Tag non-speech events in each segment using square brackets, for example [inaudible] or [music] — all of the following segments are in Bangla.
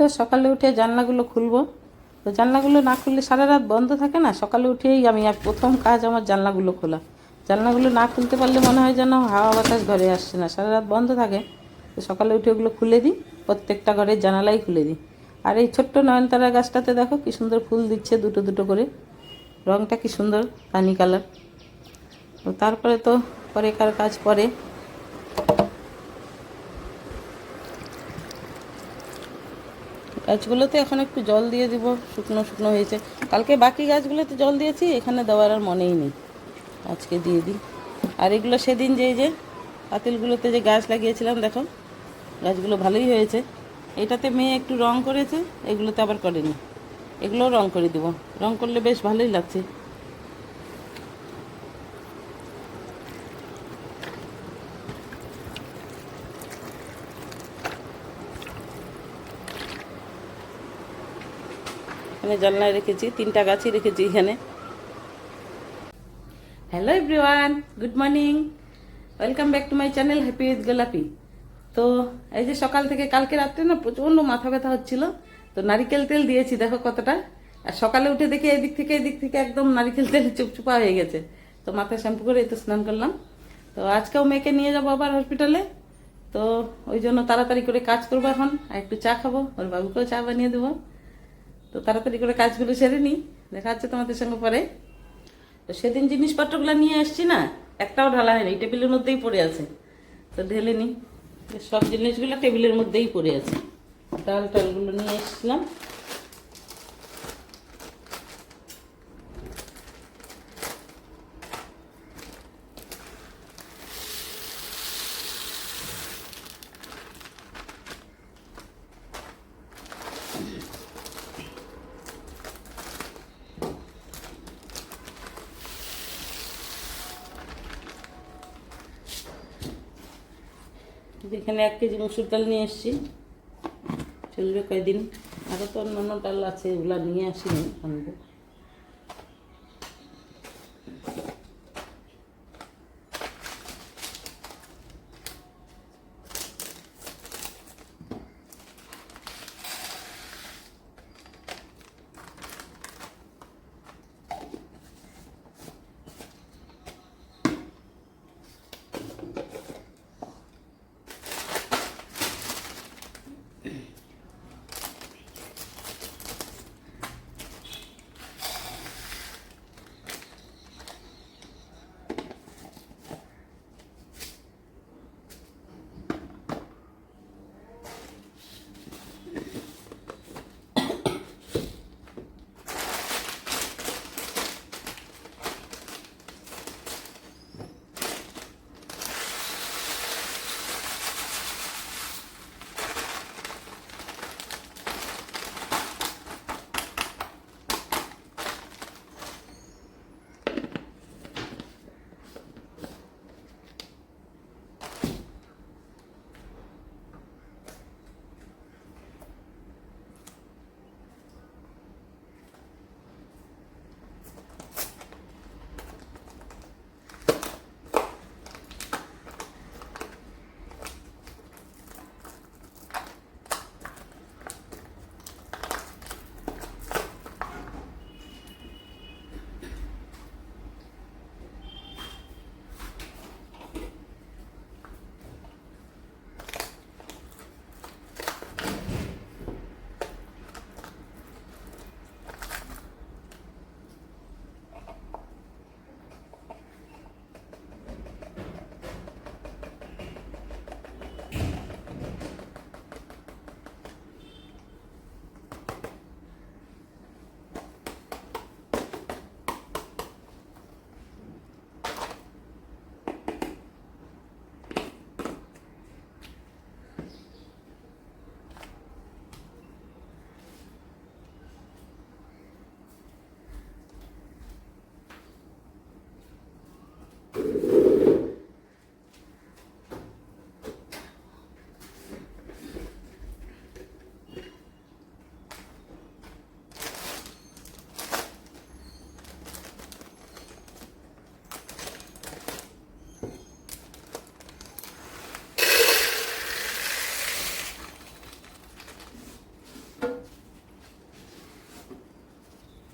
তো সকালে উঠে জানলাগুলো খুলবো। তো জানলাগুলো না খুললে সারা রাত বন্ধ থাকে না? সকালে উঠেই আমি প্রথম কাজ আমার জানলাগুলো খোলা। জানলাগুলো না খুলতে পারলে মনে হয় যেন হাওয়া বাতাস ঘরে আসছে না। সারা রাত বন্ধ থাকে। তো সকালে উঠে ওগুলো খুলে দিই। প্রত্যেকটা ঘরের জানালাই খুলে দিই। আর এই ছোট্ট নয়নতারা গাছটাতে দেখো কি সুন্দর ফুল দিচ্ছে দুটো দুটো করে। রঙটা কি সুন্দর, রানি কালার। তারপরে তো পরে কার কাজ পরে। গাছগুলোতে এখন একটু জল দিয়ে দিব, শুকনো শুকনো হয়েছে। কালকে বাকি গাছগুলোতে জল দিয়েছি, এখানে দেওয়ার আর মনেই নেই। আজকে দিয়ে দিই। আর এগুলো সেদিন যে যে পাতিলগুলোতে যে গাছ লাগিয়েছিলাম, দেখো, গাছগুলো ভালোই হয়েছে। এটাতে মেয়ে একটু রং করেছে, এগুলোতে আবার করেনি। এগুলোও রং করে দেবো। রং করলে বেশ ভালোই লাগছে। এখানে জানলায় রেখেছি, তিনটা গাছই রেখেছি এখানে। Hello everyone good morning welcome back to my channel happy with Golapi তো এই যে সকাল থেকে কালকে রাত্রে না প্রচণ্ড মাথা ব্যথা হচ্ছিল, তো নারিকেল তেল দিয়েছি, দেখো কতটা। আর সকালে উঠে দেখে এদিক থেকে এদিক থেকে একদম নারিকেল তেল চুপচুপা হয়ে গেছে। তো মাথায় শ্যাম্পু করে তো স্নান করলাম। তো আজকেও মেয়েকে নিয়ে যাব আবার হসপিটালে তো ওই জন্য তাড়াতাড়ি করে কাজ করব এখন, আর একটু চা খাব, ওর বাবুকেও চা বানিয়ে দেবো। তো তাড়াতাড়ি করে কাজগুলো সেরে নিই। দেখা যাচ্ছে তোমাদের সঙ্গে পরে। তো সেদিন জিনিসপত্রগুলো নিয়ে এসছি না, একটাও ঢালা হয়নি, টেবিলের মধ্যেই পড়ে আছে। তো ঢেলে নিই। সব জিনিসগুলো টেবিলের মধ্যেই পড়ে আছে। ডাল টালগুলো নিয়ে এসেছিলাম। এখানে এক কেজি মুসুর ডাল নিয়ে এসেছি। চলবে কয়দিন? আরও তো অন্যান্য ডাল আছে ওগুলো নিয়ে আসিনি, আনব।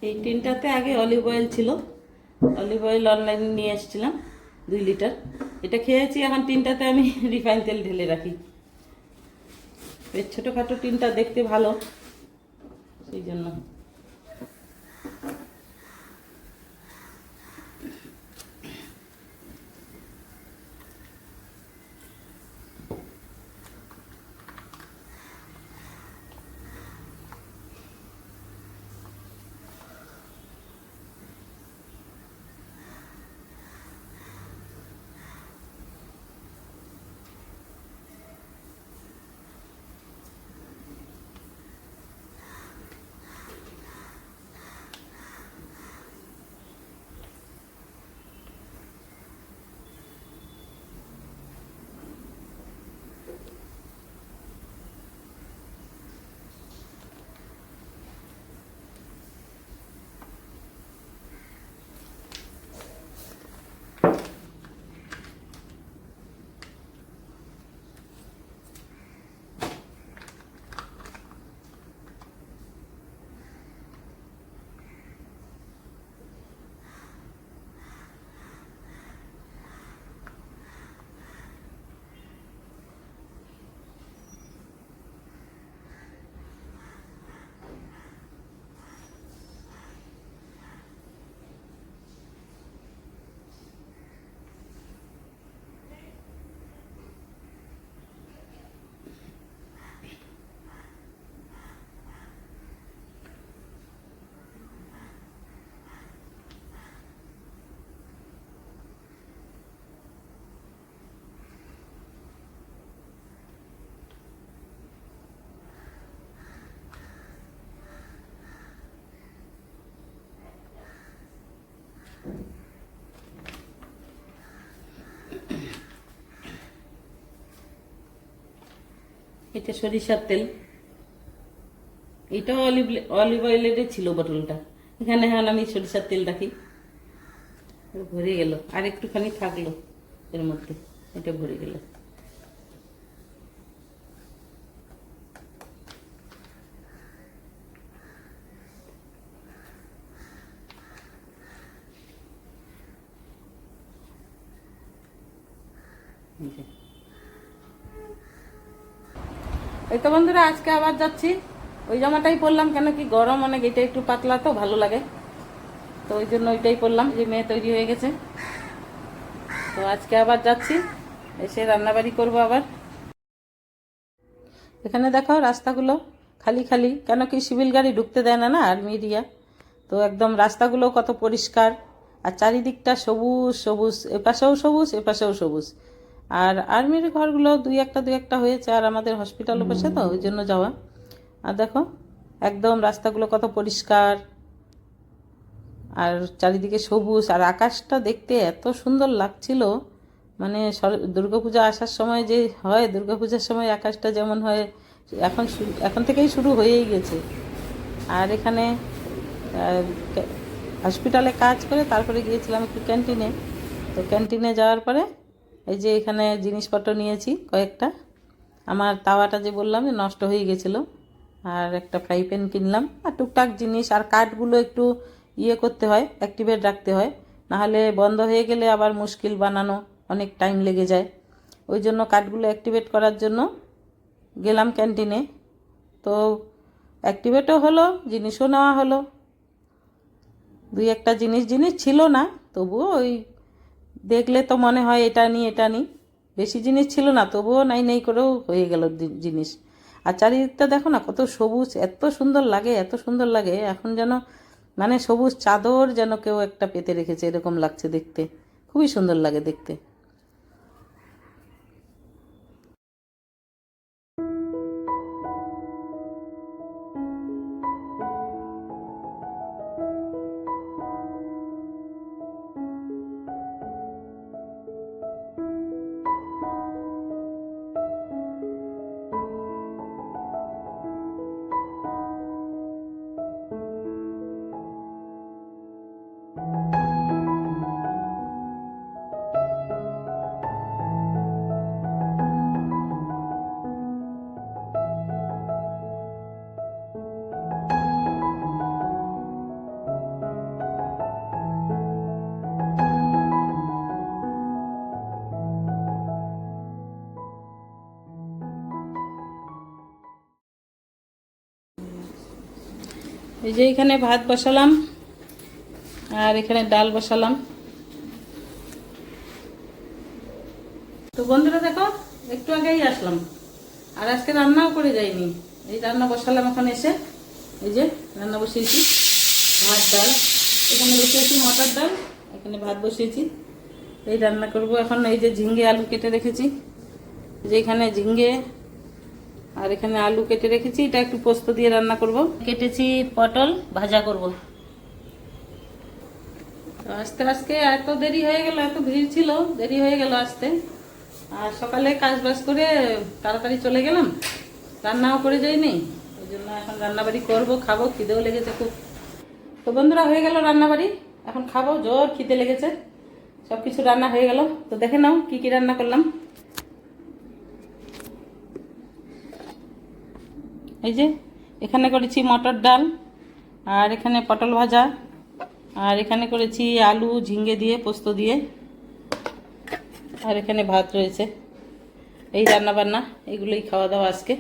এই টিনটাতে আগে অলিভ অয়েল ছিল। অলিভ অয়েল অনলাইন নিয়ে এসেছিলাম দুই লিটার। এটা খেয়েছি, এখন টিনটাতে আমি [laughs] রিফাইন তেল ঢেলে রাখি। ছোটোখাটো টিনটা দেখতে ভালো, সেই জন্য। এটা সরিষার তেল। এটাও অলিভ অলিভ অয়েলের ছিল বোতলটা। এখানে হ্যাঁ আমি সরিষার তেল রাখি। ভরে গেল। আর একটুখানি থাকল এর মধ্যে। এটা ভরে গেল। এই এই তো বন্ধুরা, আজকে আবার যাচ্ছি। ওই জামাটাই পরলাম, কেন কি গরম অনেক, এটা একটু পাতলা তো, ভালো লাগে। তো ওই জন্য ওইটাই পরলাম, যে মেয়ে তৈরি হয়ে গেছে। তো আজকে আবার যাচ্ছি, এসে রান্নাবাড়ি করব আবার। এখানে দেখো রাস্তাগুলো খালি খালি, কেন কি সিভিল গাড়ি ঢুকতে দেয় না না, আর্মি এরিয়া তো একদম রাস্তাগুলো কত পরিষ্কার, আর চারিদিকটা সবুজ সবুজ, এপাশেও সবুজ এপাশেও সবুজ। আর আর্মির ঘরগুলো দুই একটা দুই একটা হয়েছে আর আমাদের হসপিটাল পাশে তো ওই জন্য যাওয়া। আর দেখো একদম রাস্তাগুলো কত পরিষ্কার। আর চারিদিকে সবুজ আর আকাশটা দেখতে এত সুন্দর লাগছিল। মানে সর- দুর্গাপূজা আসার সময় যে হয় দুর্গাপূজার সময় আকাশটা যেমন হয় এখন এখন থেকেই শুরু হয়েই গেছে। আর এখানে হসপিটালে কাজ করে তারপরে গিয়েছিলাম একটু ক্যান্টিনে তো ক্যান্টিনে যাওয়ার পরে এই যে এখানে জিনিসপত্র নিয়েছি কয়েকটা। আমার তাওয়াটা যে বললাম যে নষ্ট হয়ে গেছিল, আর একটা ফ্রাই প্যান কিনলাম। আর টুকটাক জিনিস আর কাঠগুলো একটু ইয়ে করতে হয়, অ্যাক্টিভেট রাখতে হয়। নাহলে বন্ধ হয়ে গেলে আবার মুশকিল বানানো অনেক টাইম লেগে যায়। ওই জন্য কাঠগুলো অ্যাক্টিভেট করার জন্য গেলাম ক্যান্টিনে। তো অ্যাক্টিভেটও হলো, জিনিসও নেওয়া হলো। দুই একটা জিনিস জিনিস ছিল না, তবুও ওই দেখলে তো মনে হয় এটা নি এটা নি। বেশি জিনিস ছিল না, তবুও নাই, নেই করেও হয়ে গেল জিনিস। আর চারিদিকটা দেখো না, কত সবুজ, এত সুন্দর লাগে, এত সুন্দর লাগে। এখন যেন মানে সবুজ চাদর যেন কেউ একটা পেতে রেখেছে, এরকম লাগছে দেখতে। খুবই সুন্দর লাগে দেখতে। এই যে এখানে ভাত বসালাম, আর এখানে ডাল বসালাম। তো বন্ধুরা দেখো, একটু আগেই আসলাম, আর আজকে রান্নাও করে যাইনি। এই রান্না বসালাম এখন এসে, এই যে রান্না বসিয়েছি, ভাত ডাল, এখানে বসিয়েছি মটর ডাল, এখানে ভাত বসিয়েছি, এই রান্না করব এখন, এই যে ঝিঙ্গে আলু কেটে রেখেছি যে এখানে ঝিঙ্গে আর এখানে আলু কেটে রেখেছি এটা একটু পোস্ত দিয়ে রান্না করব। কেটেছি পটল ভাজা করব। আস্তে আজকে এত দেরি হয়ে গেল এত ভিড় ছিল দেরি হয়ে গেল আসতে। আর সকালে কাজ বাজ করে তাড়াতাড়ি চলে গেলাম রান্নাও করে যাইনি। ওই জন্য এখন রান্নাবাড়ি করব খাব খিদেও লেগেছে খুব। তো বন্ধুরা হয়ে গেল রান্নাবাড়ি। এখন খাব জোর খিদে লেগেছে। সব কিছু রান্না হয়ে গেল। তো দেখে নাও কি কি রান্না করলাম। এই যে, এখানে করেছি মটর ডাল, আর এখানে পটল ভাজা, আর এখানে করেছি আলু, ঝিঙ্গে দিয়ে, পোস্ত দিয়ে, আর এখানে ভাত রয়েছে। এই রান্না বান্না এগুলোই খাওয়া দাওয়া আজকে।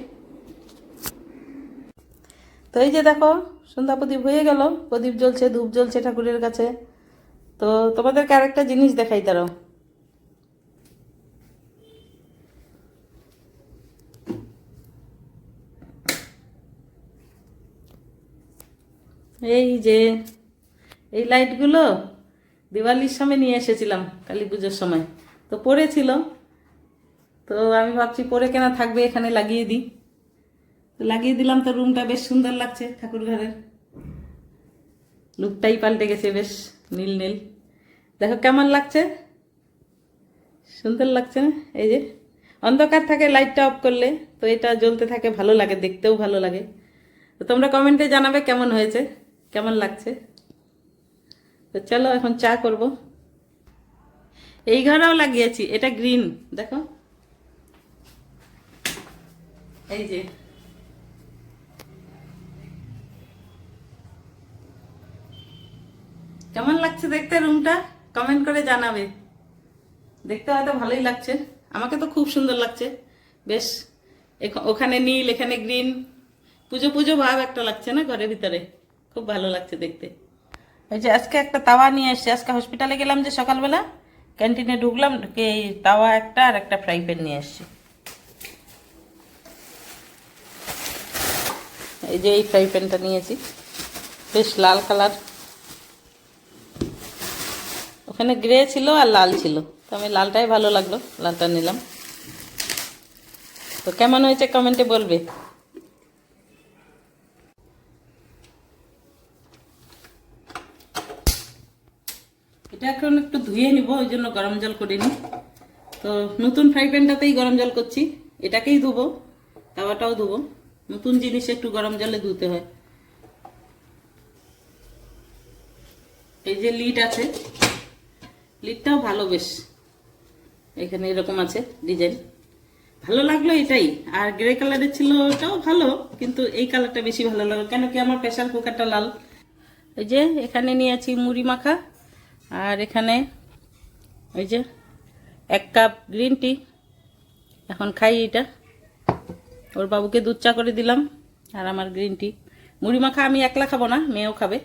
তো এই যে দেখো, সন্ধ্যা প্রদীপ হয়ে গেল, প্রদীপ জ্বলছে, ধূপ জ্বলছে ঠাকুরের কাছে। তো তোমাদেরকে আরেকটা জিনিস দেখাই তারাও এই যে, এই লাইটগুলো দিওয়ালির সময় নিয়ে এসেছিলাম, কালী পুজোর সময়। তো পড়েছিল। তো আমি ভাবছি পরে কেনা থাকবে, এখানে লাগিয়ে দিই। তো লাগিয়ে দিলাম, তো রুমটা বেশ সুন্দর লাগছে ঠাকুর ঘরের। লুকটাই পাল্টে গেছে বেশ, নীল নীল। দেখো কেমন লাগছে? সুন্দর লাগছে না? এই যে, অন্ধকার থাকে লাইটটা অফ করলে তো এটা জ্বলতে থাকে, ভালো লাগে, দেখতেও ভালো লাগে। তো তোমরা কমেন্টে জানাবে কেমন হয়েছে। কেমন লাগছে? তো চলো এখন চা করব। এই ঘরেও লাগিয়েছি, এটা গ্রিন, দেখো। এই যে। কেমন লাগছে দেখতে রুমটা? কমেন্ট করে জানাবে। দেখতে হয়তো ভালোই লাগছে। আমাকে তো খুব সুন্দর লাগছে। বেশ ওখানে নীল, এখানে গ্রিন। পুজো পুজো ভাব একটা লাগছে না ঘরের ভিতরে? খুব ভালো লাগছে দেখতে। এই যে আজকে একটা তাওয়া নিয়ে এসছি। আজকে হসপিটালে গেলাম যে সকালবেলা। ক্যান্টিনে ঢুকলাম, ঢুকে এই তাওয়া একটা আর একটা ফ্রাই প্যান নিয়ে এসছি। এই যে এই ফ্রাই প্যানটা নিয়েছি। বেশ লাল কালার ওখানে গ্রে ছিল আর লাল ছিল। তো আমি লালটাই ভালো লাগল। লালটা নিলাম। তো কেমন হয়েছে কমেন্টে বলবে এটা এখন একটু ধুয়ে নিব ওই জন্য গরম জল করিনি। তো নতুন ফ্রাই প্যানটাতেই গরম জল করছি। এটাকেই ধুবো, তাওয়াটাও ধুবো। নতুন জিনিস একটু গরম জলে ধুতে হয়। এই যে লিড আছে, লিডটাও ভালো বেশ। এখানে এরকম আছে ডিজাইন। ভালো লাগল এটাই। আর গ্রে কালারের ছিল ওটাও ভালো, কিন্তু এই কালারটা বেশি ভালো লাগল, কেন কি আমার প্রেশার কুকারটা লাল। এই যে এখানে নিয়েছি মুড়ি মাখা, আর এখানে ওই যে, এক কাপ গ্রিন টি এখন খাই এটা ওর বাবুকে দুধ চা করে দিলাম, আর আমার গ্রিন টি মুড়ি মাখা আমি একলা খাব না, মেয়েও খাবে।